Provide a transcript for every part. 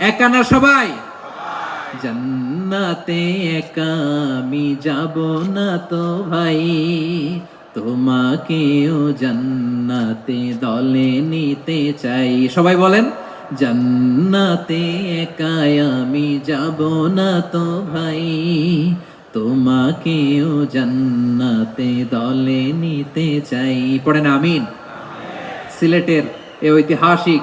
একা না সবাই? জান্নাতে একা আমি যাব না তো ভাই। তোমাকেও জান্নাতে দলে নিতে চাই। সবাই বলেন, জান্নাতে একাই আমি যাব না তো ভাই। তোমাকেও জান্নাতে দলে নিতে চাই। পড়েন আমিন। সিলেটের এ ঐতিহাসিক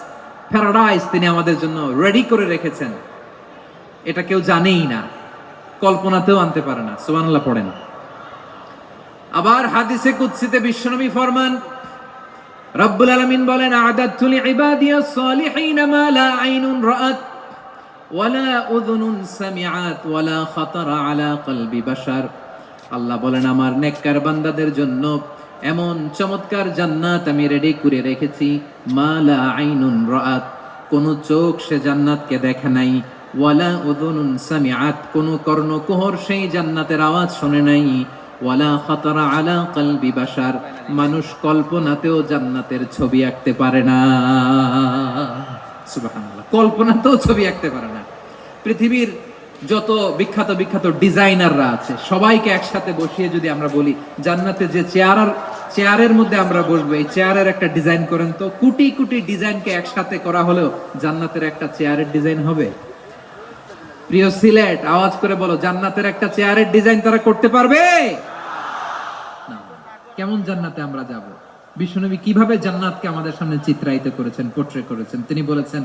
paradise তিনি আমাদের জন্য রেডি করে রেখেছেন। এটা কেউ জানেই না, কল্পনাতেও আনতে পারে না, সুবহানাল্লাহ পড়েন। আবার হাদিসে কুদসিতে বিশ্বনবী ফরমান, রব্বুল আলামিন বলেন আদাতু লিইবাদিয়াস সালিহিন মা লা আইনুন রাআত ওয়ালা উযুনুন সামিআত ওয়ালা খাতারা আলা কলবি বাশার। আল্লাহ বলেন, আমার নেককার বান্দাদের জন্য এমন চমৎকার জান্নাত আমি রেডি করে রেখেছি। মালা আইনুন রাআত। কোন চোখ সে জান্নাতকে দেখে নাই। ওয়ালা উযুনুন সামিআত। কোন কর্ণকুহর সেই জান্নাতের আওয়াজ শুনে নাই। ওয়ালা খাতারা আলা কলবি বাশার। মানুষ কল্পনাতেও জান্নাতের ছবি আঁকতে পারে না। সুবহানাল্লাহ। কল্পনাতেও ছবি আঁকতে পারে না। পৃথিবীর যত বিখ্যাত বিখ্যাত ডিজাইনাররা আছে, সবাইকে একসাথে বসিয়ে যদি আমরা বলি, জান্নাতে যে চেয়ার চেয়ারের মধ্যে আমরা বসবো, এই চেয়ারের একটা ডিজাইন করেন তো, কোটি কোটি ডিজাইনকে একসাথে করা হলেও জান্নাতের একটা চেয়ারের ডিজাইন হবে। প্রিয় সিলেট, আওয়াজ করে বলো, জান্নাতের একটা চেয়ারের ডিজাইন তারা করতে পারবে? কেমন জান্নাতে আমরা যাব? বিশ্বনবী কীভাবে জান্নাতকে আমাদের সামনে চিত্রায়িত করেছেন পোট্রে করেছেন? তিনি বলেছেন